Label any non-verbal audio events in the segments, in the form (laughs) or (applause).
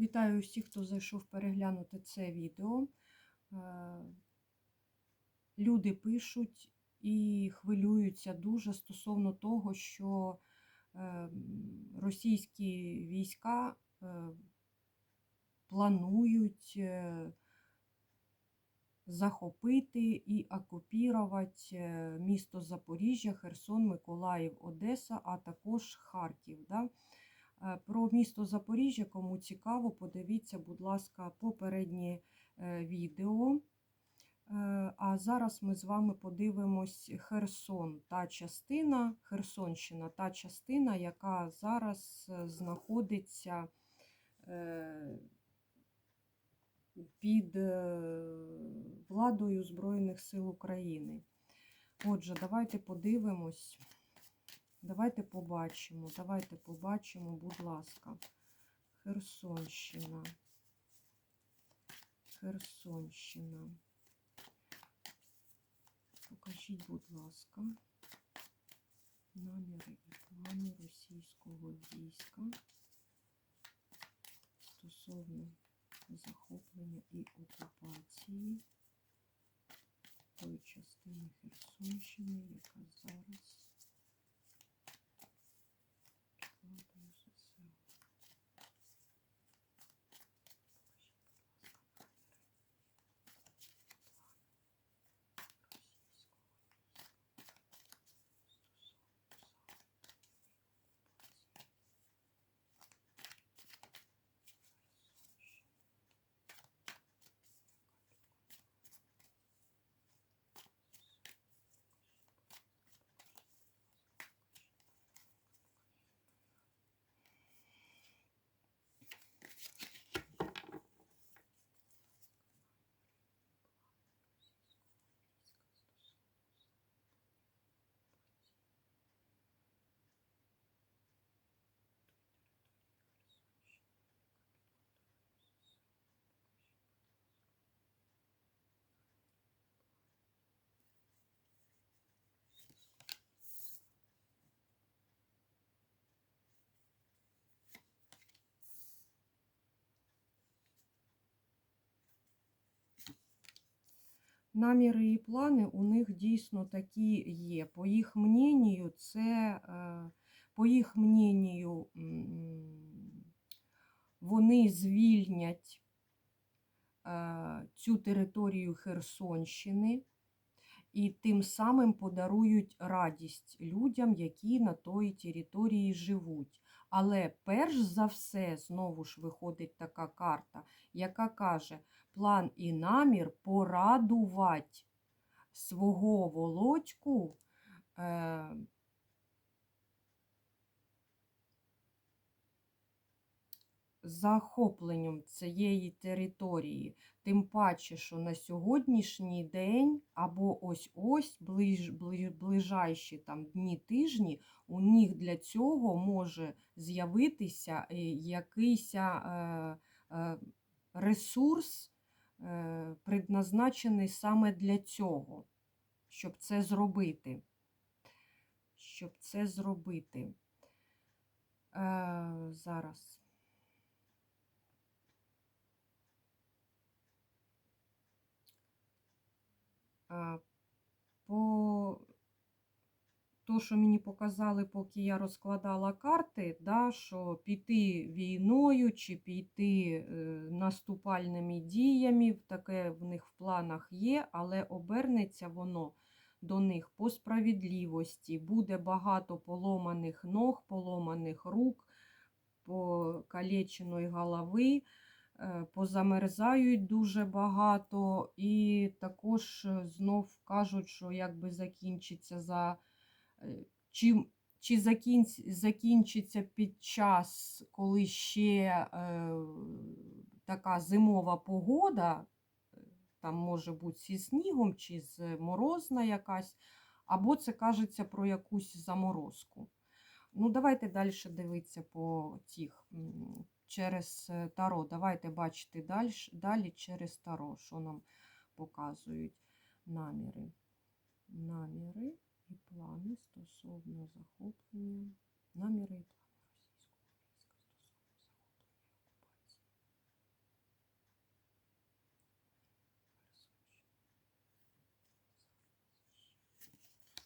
Вітаю всіх, хто зайшов переглянути це відео. Е, Люди пишуть і хвилюються дуже стосовно того, що е, російські війська е, планують захопити і окупувати е, місто Запоріжжя, Херсон, Миколаїв, Одеса, а також Харків. Да? Е, Про місто Запоріжжя, кому цікаво, подивіться, будь ласка, попереднє е, відео. Е, А зараз ми з вами подивимось Херсон, та частина, Херсонщина, та частина, яка зараз знаходиться під владою Збройних сил України. Отже, давайте подивимось. Давайте побачимо, давайте побачимо, будь ласка. Херсонщина. Херсонщина. Покажіть, будь ласка, наміри і плани російського війська стосовно захоплення і окупації тої частини Херсонщини, яка зараз владою ЗСУ. Наміри і плани у них дійсно такі є. По їх мненню, це, е, по їх мненню, вони звільнять е, цю територію Херсонщини і тим самим подарують радість людям, які на той території живуть. Але перш за все, знову ж виходить така карта, яка каже, план і намір порадувати свого володьку е, захопленням цієї території. Тим паче, що на сьогоднішній день або ось-ось ближ, ближ, ближайші там дні тижні у них для цього може з'явитися е, якийсь е, е, ресурс, предназначений саме для цього, щоб це зробити. Щоб це зробити. Е, зараз. По то, що мені показали, поки я розкладала карти, да, що піти війною чи піти е, наступальними діями, таке в них в планах є, але обернеться воно до них по справедливості. Буде багато поломаних ног, поломаних рук, покалеченої голови е, позамерзають дуже багато, і також е, знов кажуть, що якби закінчиться за чи, чи закін, закінчиться під час, коли ще е, така зимова погода, там може бути зі снігом, чи з морозна якась, або це кажеться про якусь заморозку. Ну, давайте далі дивитися по цих м, через е, таро. Давайте бачити далі, далі через таро, що нам показують наміри. Наміри і плани стосовно захоплення, наміри і плани російського війська стосовно захоплення і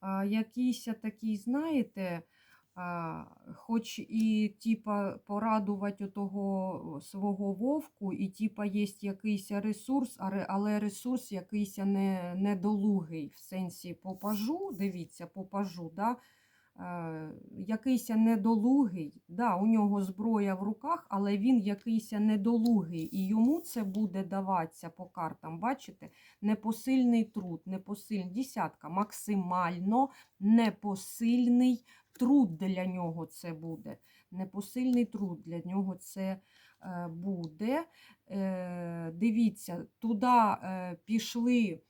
окупації. Якийсь такий, знаєте, хоч і типа порадувати того свого вовку, і типа є якийсь ресурс, але- ресурс якийсь не, недолугий в сенсі попажу, дивіться, попажу, да? е, якийсь недолугий, да, у нього зброя в руках, але він якийсь недолугий, і йому це буде даватися по картам, бачите? Непосильний труд, непосильний, десятка, максимально непосильний труд для нього це буде. Непосильний труд для нього це е, буде. Е, Дивіться, туди е, пішли.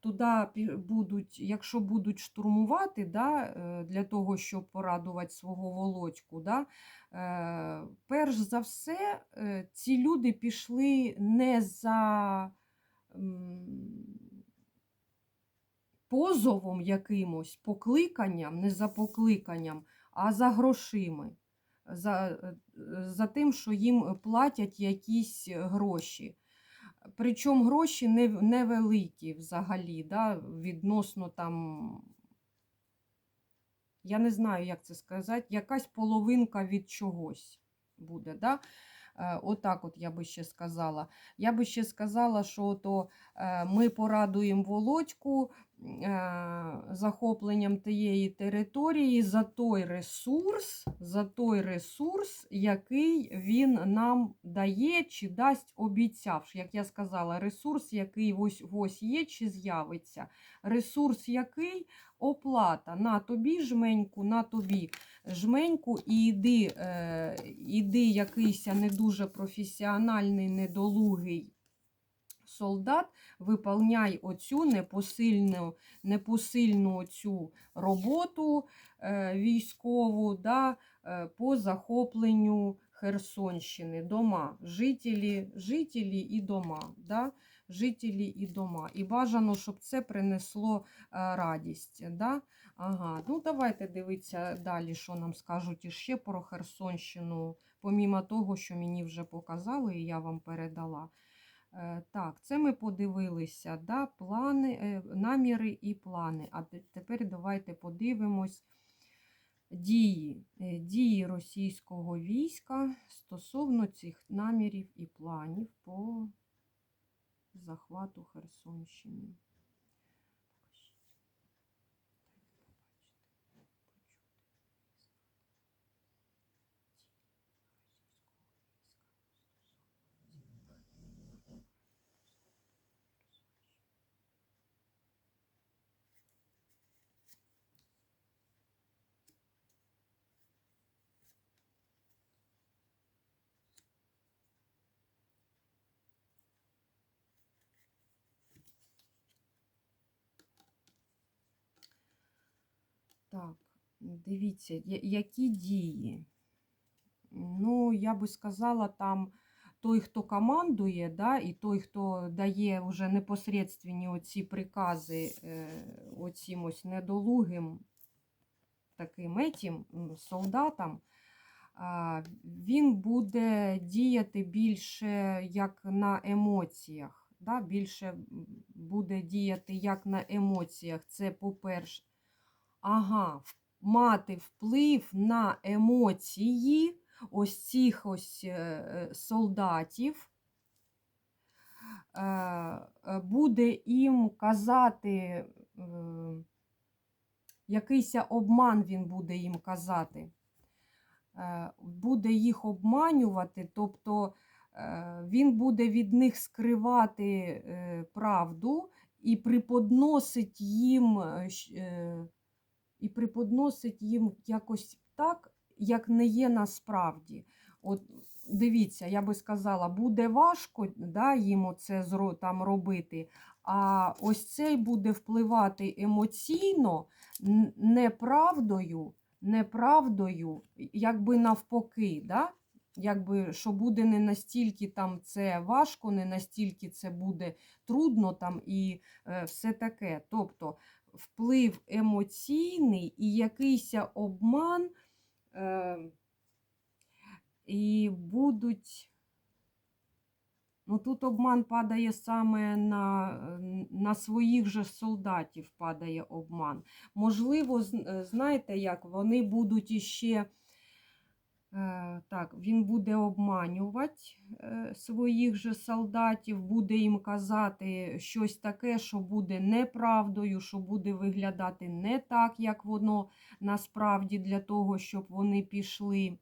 Туди будуть, якщо будуть штурмувати, да, для того, щоб порадувати свого володьку, да, перш за все, ці люди пішли не за позовом якимось, покликанням, не за покликанням, а за грошима. За, за тим, що їм платять якісь гроші. Причому гроші не, невеликі взагалі, да, відносно там, я не знаю, як це сказати, якась половинка від чогось буде. Да? Е, Отак от я би ще сказала. Я би ще сказала, що то е, ми порадуємо Володьку захопленням тієї території за той ресурс, за той ресурс, який він нам дає чи дасть обіцявши. Як я сказала, ресурс, який ось ось є, чи з'явиться. Ресурс який оплата на тобі жменьку, на тобі жменьку, і йди, е, іди якийсь не дуже професіональний, недолугий солдат, виповняй оцю непосильну, непосильну оцю роботу е, військову да, е, по захопленню Херсонщини, дома, жителі, жителі і дома. Да? Жителі і дома. І бажано, щоб це принесло е, радість. Да? Ага, ну давайте дивитися далі, що нам скажуть іще про Херсонщину, помімо того, що мені вже показали, і я вам передала. Е, Так, це ми подивилися, да, плани, е, наміри і плани. А тепер давайте подивимось дії, е, дії російського війська стосовно цих намірів і планів по захвату Херсонщини. Так, дивіться, які дії. Ну, я би сказала, там той, хто командує, да, і той, хто дає вже непосредственні оці прикази е, оцім ось недолугим таким етім, солдатам, він буде діяти більше як на емоціях. Да? Більше буде діяти як на емоціях. Це, по-перше, ага, мати вплив на емоції ось цих ось е, е, солдатів, е, буде їм казати, якийсь обман він буде їм казати, буде їх обманювати, тобто він буде від них скривати правду і преподносить їм, і преподносить їм якось так, як не є насправді. От дивіться, я би сказала, буде важко да, їм це там робити, а ось цей буде впливати емоційно неправдою, неправдою, якби навпаки, да? якби, що буде не настільки там це важко, не настільки це буде трудно там і е, все таке. Тобто вплив емоційний і якийсь обман, е, і будуть Ну тут обман падає саме на, на своїх же солдатів падає обман. Можливо, знаєте як, вони будуть іще. Е, Так, він буде обманювати е, своїх же солдатів, буде їм казати щось таке, що буде неправдою, що буде виглядати не так, як воно насправді для того, щоб вони пішли.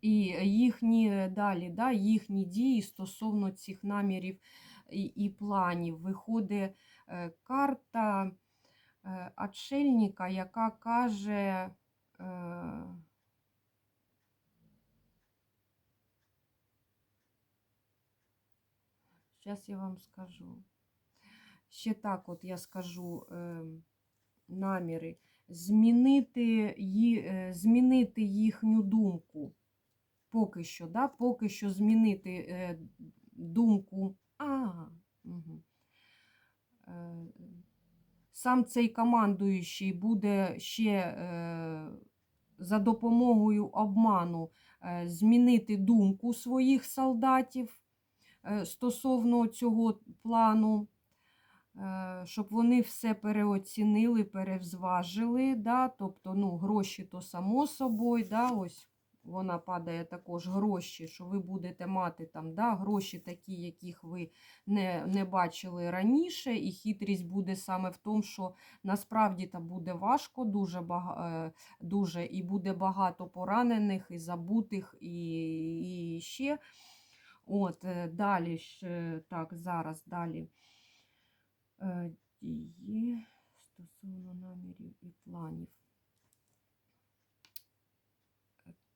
І їхні е, далі, да, їхні дії стосовно цих намірів і, і планів. Виходить карта отшельника, яка каже. Зараз я вам скажу. Ще так, от я скажу е, наміри. Змінити, е, змінити їхню думку. Поки що, да? поки що змінити е, думку. А, угу. сам цей командуючий буде ще за допомогою обману змінити думку своїх солдатів стосовно цього плану, е, щоб вони все переоцінили, перевзважили. Да? Тобто ну, гроші то само собою, да? ось вона падає також гроші, що ви будете мати там да, гроші такі, яких ви не, не бачили раніше, і хитрість буде саме в тому, що насправді там буде важко, дуже бага, дуже, і буде багато поранених, і забутих, і, і ще. От, е, Далі ж, так, зараз далі Е, дії стосовно намірів і планів.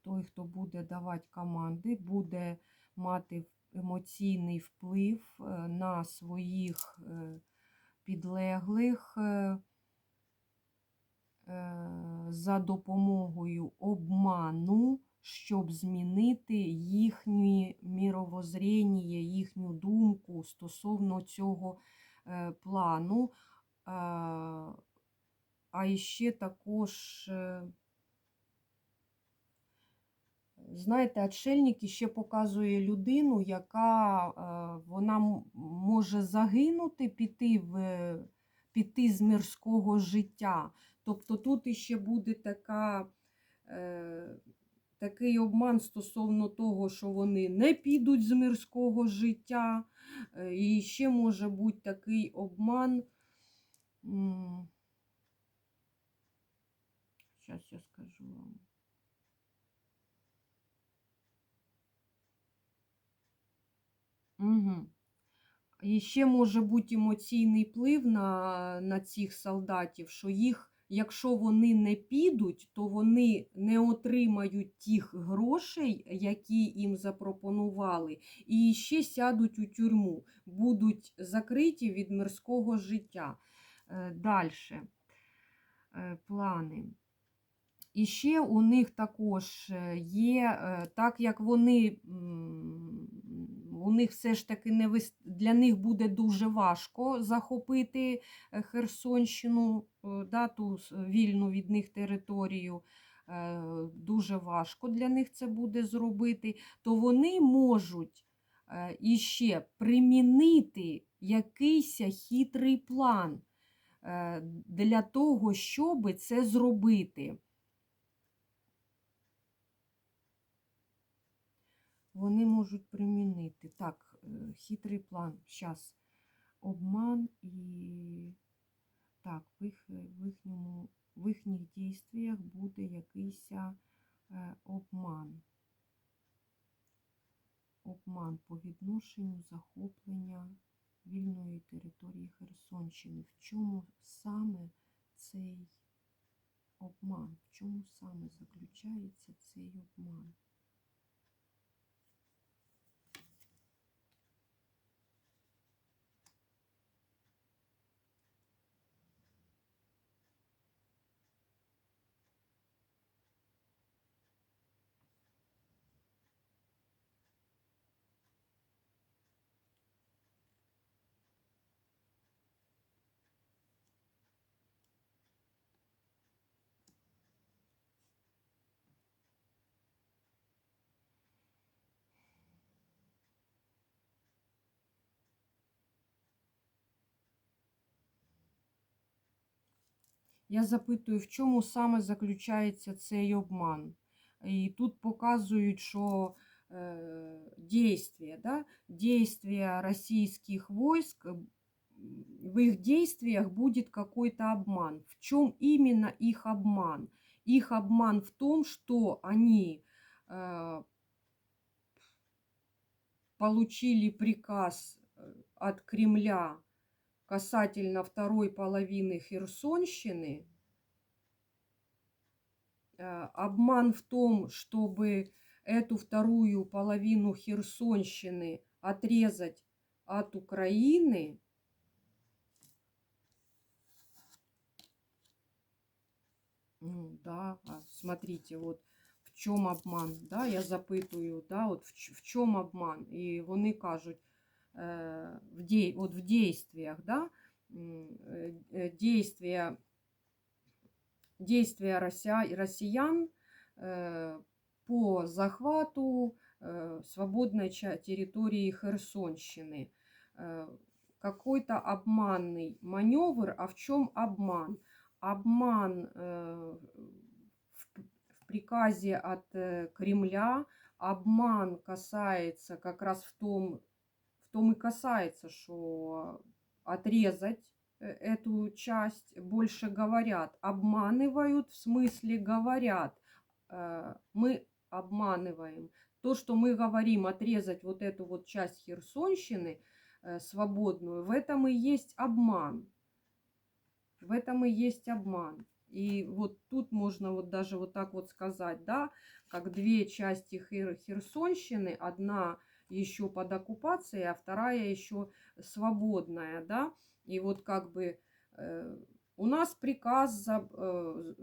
Той, хто буде давати команди, буде мати емоційний вплив е, на своїх е, підлеглих е, за допомогою обману, щоб змінити їхнє міровоззріння, їхню думку стосовно цього плану. А ще також Знаєте, отшельник ще показує людину, яка е, вона може загинути, піти в, піти з мирського життя. Тобто тут іще буде така, е, такий обман стосовно того, що вони не підуть з мирського життя. Е, і ще може бути такий обман. Зараз я скажу вам. Угу. І ще може бути емоційний вплив на, на цих солдатів, що їх, якщо вони не підуть, то вони не отримають тих грошей, які їм запропонували, і ще сядуть у тюрму, будуть закриті від мирського життя. Далі плани. І ще у них також є, так як вони у них все ж таки не вис... для них буде дуже важко захопити е, Херсонщину, е, да, ту вільну від них територію. Е, дуже важко для них це буде зробити, то вони можуть іще примінити якийсь хитрий план для того, щоб це зробити. Вони можуть примінити. Так, е, хитрий план. Зараз обман і так, в, їх, в, їхньому, в їхніх дійствіях буде якийсь е, обман. Обман по відношенню захоплення вільної території Херсонщини. В чому саме цей обман? В чому саме заключається цей обман? Я запитую, в чому саме заключається цей обман. І тут показують, що действия, да, действия российских войск, в их действиях будет какой-то обман. В чем именно их обман? Их обман в том, что они получили приказ от Кремля касательно второй половины Херсонщины. Э, Обман в том, чтобы эту вторую половину Херсонщины отрезать от Украины. Ну, да, а смотрите, вот в чому обман, да, я запитую, да, от в, в чому обман. І вони кажуть, в, дій, от в действиях, да, е, е, действия, действия россиян э, по захвату э, свободной территории Херсонщины. Э, Какой-то обманный маневр, а в чем обман? Обман э, в, приказе от э, Кремля, обман касается как раз в том, в том и касается, что отрезать э, эту часть, больше говорят, обманывают, в смысле говорят, э, мы обманываем. То, что мы говорим, отрезать вот эту вот часть Херсонщины э, свободную, в этом и есть обман. В этом и есть обман. И вот тут можно вот даже вот так вот сказать, да, как две части Хер- Херсонщины, одна еще под оккупацией, а вторая еще свободная, да, и вот как бы э, у нас приказ за- э,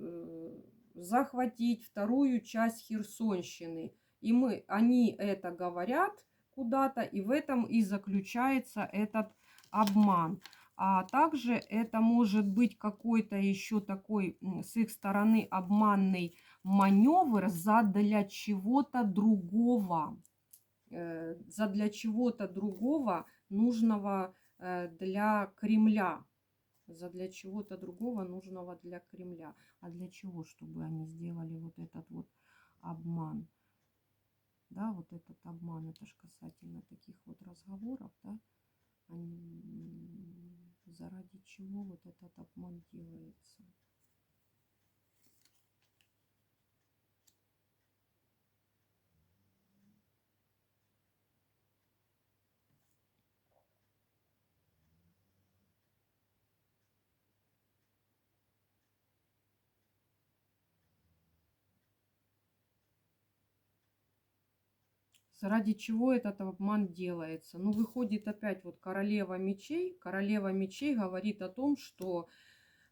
захватить вторую часть Херсонщины, и мы, они это говорят куда-то, и в этом и заключается этот обман. А также это может быть какой-то еще такой с их стороны обманный маневр задля чего-то другого, э, задля чего-то другого, нужного э, для Кремля. Задля чего-то другого, нужного для Кремля. А для чего? Чтобы они сделали вот этот вот обман. Да, вот этот обман, это же касательно таких вот разговоров, да, они, заради чего вот этот обман делается. Ради чего этот обман делается? Ну, выходит опять вот королева мечей. Королева мечей говорит о том, что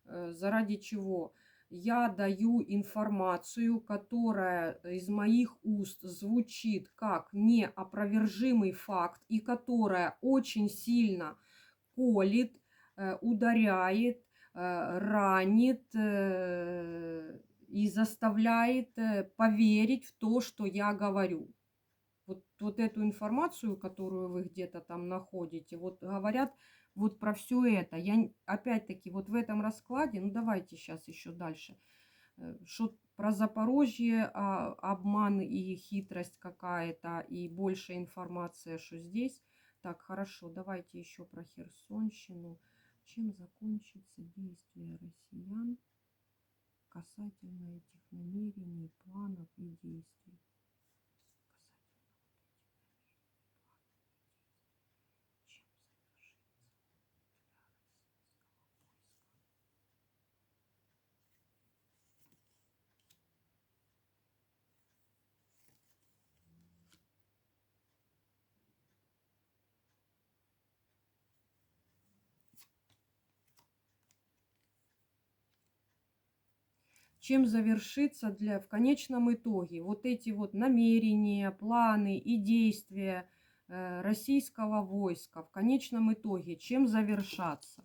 э, заради чего я даю информацию, которая из моих уст звучит как неопровержимый факт и которая очень сильно колит, э, ударяет, э, ранит э, и заставляет э, поверить в то, что я говорю вот, эту информацию, которую вы где-то там находите, вот говорят вот про все это. Я опять-таки вот в этом раскладе, ну давайте сейчас еще дальше, э, что про Запорожье а, обман и хитрость какая-то, и больше информация, что здесь. Так, хорошо, давайте еще про Херсонщину. Чем закончится действие россиян касательно этих намерений, планов и действий? Чем завершится для, в конечном итоге вот эти вот намерения, планы и действия э, российского войска в конечном итоге, чем завершаться?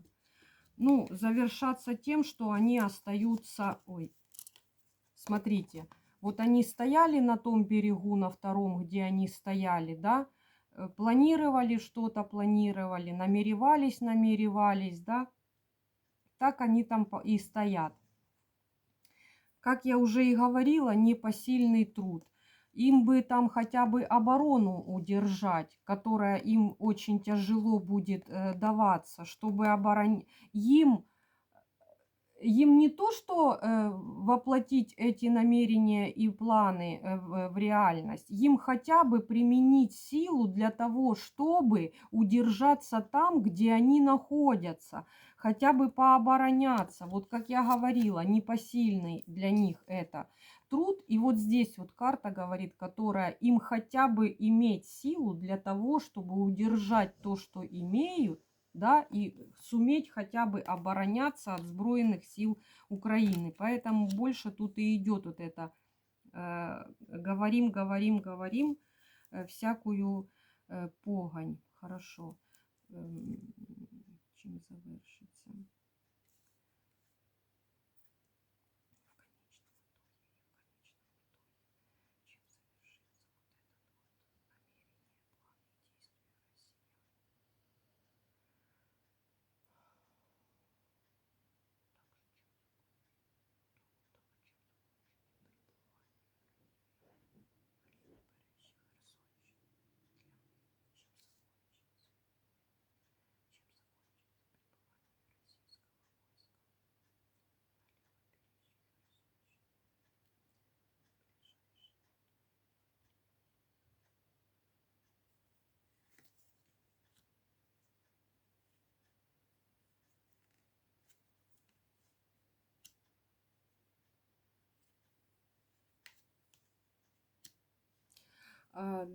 Ну, завершаться тем, что они остаются... Ой, смотрите, вот они стояли на том берегу, на втором, где они стояли, да, э, планировали что-то, планировали, намеревались, намеревались, да, так они там и стоят. Как я уже и говорила, непосильный труд. Им бы там хотя бы оборону удержать, которая им очень тяжело будет э, даваться, чтобы оборонить. Им, им не то, что э, воплотить эти намерения и планы э, в, реальность, им хотя бы применить силу для того, чтобы удержаться там, где они находятся, хотя бы пообороняться. Вот как я говорила, непосильный для них это труд. И вот здесь вот карта говорит, которая им хотя бы иметь силу для того, чтобы удержать то, что имеют, да, и суметь хотя бы обороняться от сбройных сил Украины. Поэтому больше тут и идет вот это э, говорим, говорим, говорим, э, всякую э, погонь. Хорошо. Чим завершиться?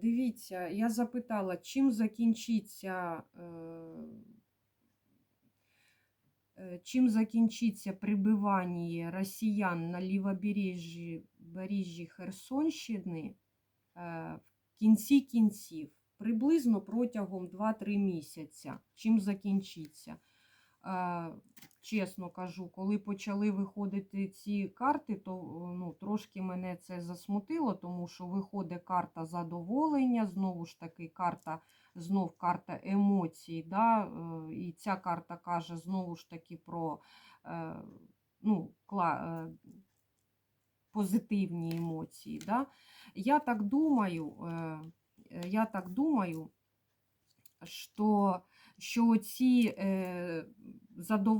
Дивіться, я запитала, чим закінчиться, е, е, чим закінчиться прибивання росіян на лівобережжі бережжі Херсонщини е, в кінці кінців, приблизно протягом 2-3 місяця. Чим закінчиться? Е, Чесно кажу, коли почали виходити ці карти, то ну, трошки мене це засмутило, тому що виходить карта задоволення, знову ж таки, карта, знов карта емоцій. Да? е, І ця карта каже знову ж таки про е, ну, е, позитивні емоції. Да? Я так думаю, е, е, я так думаю, що, що ці, е,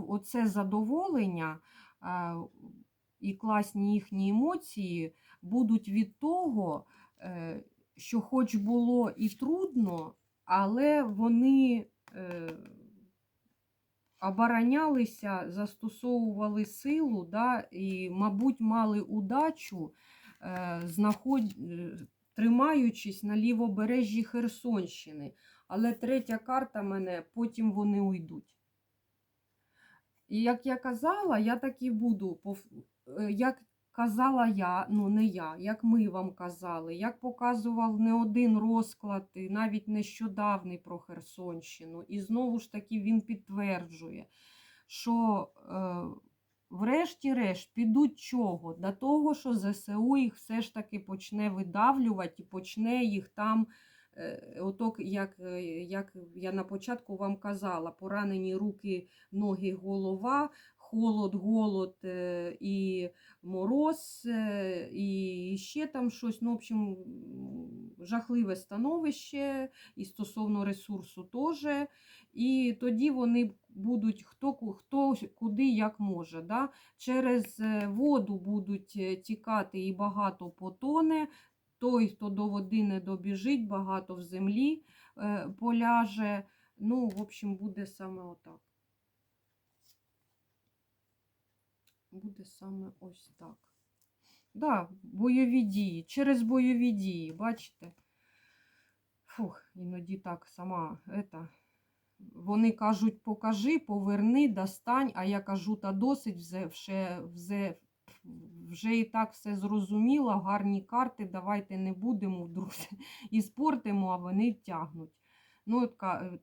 оце задоволення і класні їхні емоції будуть від того, е, що хоч було і трудно, але вони е, оборонялися, застосовували силу, да, і, мабуть, мали удачу, знаход... тримаючись на лівобережжі Херсонщини. Але третя карта мене, потім вони уйдуть. І як я казала, я так і буду. е, Як казала я, ну не я, як ми вам казали, як показував не один розклад, навіть нещодавний про Херсонщину. І знову ж таки він підтверджує, що е, врешті-решт підуть чого? До того, що ЗСУ їх все ж таки почне видавлювати і почне їх там. Е, Ото, як, е, як я на початку вам казала, поранені руки, ноги, голова, холод, голод е, і мороз, і ще там щось. Ну, в общем, жахливе становище, і стосовно ресурсу теж. І тоді вони будуть хто, хто куди як може. Да? Через воду будуть тікати і багато потоне. Той, хто до води не добіжить, багато в землі е, поляже. Ну, в общем, буде саме отак. Буде саме ось так. Да, бойові дії. Через бойові дії, бачите? Фух, іноді так сама ета. Вони кажуть, покажи, поверни, достань, а я кажу, та досить вже, вже, вже, і так все зрозуміло, гарні карти, давайте не будемо вдруг (laughs) і спортимо, а вони тягнуть. Ну, от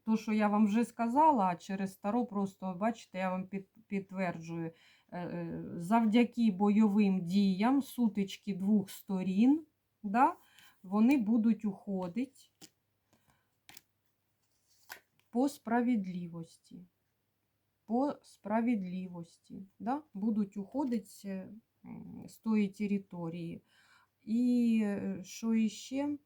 то, що я вам вже сказала, а через старо просто, бачите, я вам під, підтверджую, е, е, завдяки бойовим діям сутички двох сторін, да, вони будуть уходити по справедливості. По справедливості. Да? Будуть уходити з тої території. І що іще?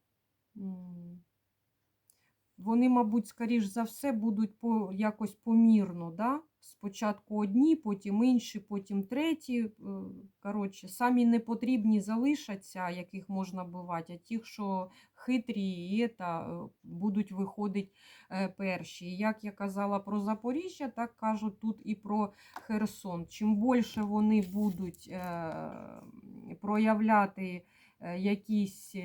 Вони, мабуть, скоріш за все, будуть по, якось помірно. Да? Спочатку одні, потім інші, потім треті. Е, Коротше, самі непотрібні залишаться, яких можна бувати, а ті, що хитрі і та, е, будуть виходити е, перші. Як я казала про Запоріжжя, так кажу тут і про Херсон. Чим більше вони будуть проявляти якісь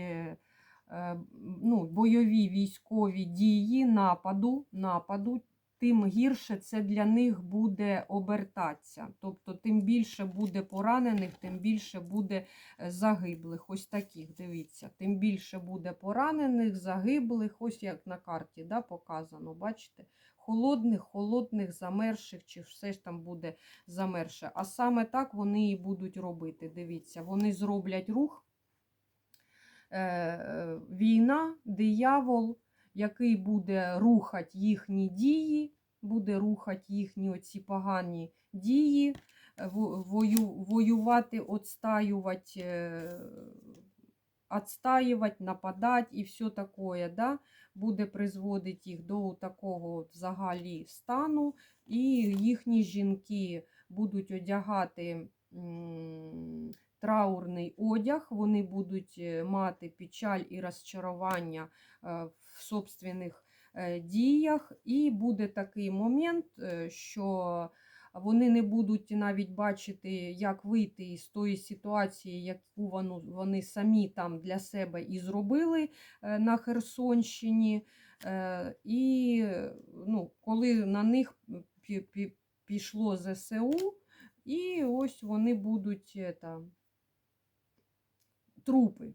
ну, бойові військові дії нападу, нападу, тим гірше це для них буде обертатися. Тобто, тим більше буде поранених, тим більше буде е, загиблих. Ось таких, дивіться, тим більше буде поранених, загиблих, ось як на карті да, показано, бачите? Холодних, холодних, замерших, чи все ж там буде замерше. А саме так вони і будуть робити. Дивіться, вони зроблять рух. Е, е, Війна, диявол, який буде рухати їхні дії, буде рухати їхні оці погані дії, е, вою, воювати, отстаювати, е, отстаювати, нападати і все таке, да? буде призводити їх до такого взагалі стану, і їхні жінки будуть одягати траурний одяг, вони будуть е, мати печаль і розчарування е, в собственних е, діях, і буде такий момент, що вони не будуть навіть бачити, як вийти із тої ситуації, яку вони самі там для себе і зробили на Херсонщині. І ну, коли на них пі- пі- пішло ЗСУ, і ось вони будуть там, трупи.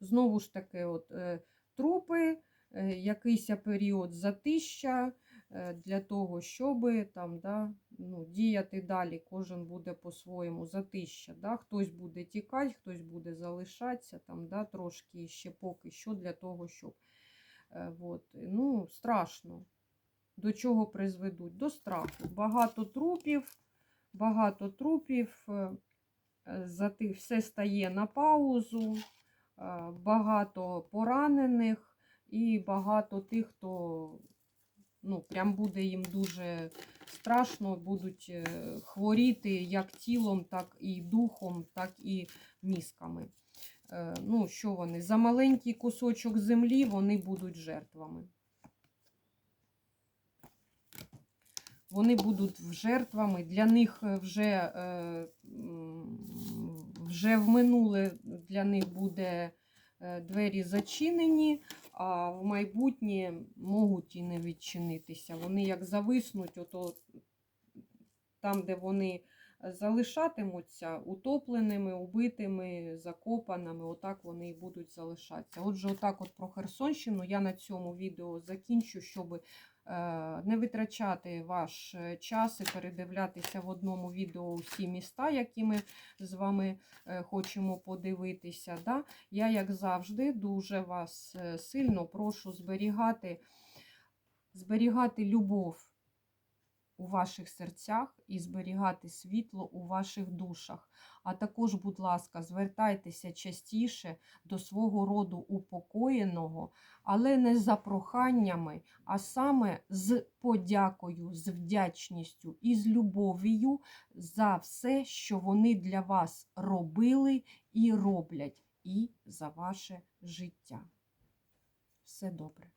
Знову ж таки, от, е, трупи, е, якийсь період затища е, для того, щоб там, да, ну, діяти далі. Кожен буде по-своєму затища. Да? Хтось буде тікати, хтось буде залишатися там, да, трошки ще поки що для того, щоб. От, ну, страшно. До чого призведуть? До страху. Багато трупів, багато трупів, е, е, все стає на паузу, е, багато поранених і багато тих, хто ну, прям буде їм дуже страшно, будуть е, хворіти як тілом, так і духом, так і мізками. Е, Ну, що вони? За маленький кусочок землі вони будуть жертвами. Вони будуть жертвами, для них вже, вже в минуле для них буде е, двері зачинені, а в майбутнє можуть і не відчинитися. Вони як зависнуть, ото там, де вони залишатимуться утопленими, убитими, закопаними, отак вони і будуть залишатися. Отже, отак от про Херсонщину я на цьому відео закінчу, щоб не витрачати ваш е, час і передивлятися в одному відео всі міста, які ми з вами е, хочемо подивитися. Да? Я, як завжди, дуже вас е, сильно прошу зберігати, зберігати любов у ваших серцях і зберігати світло у ваших душах. А також, будь ласка, звертайтеся частіше до свого роду упокоєного, але не за проханнями, а саме з подякою, з вдячністю і з любов'ю за все, що вони для вас робили і роблять, і за ваше життя. Все добре.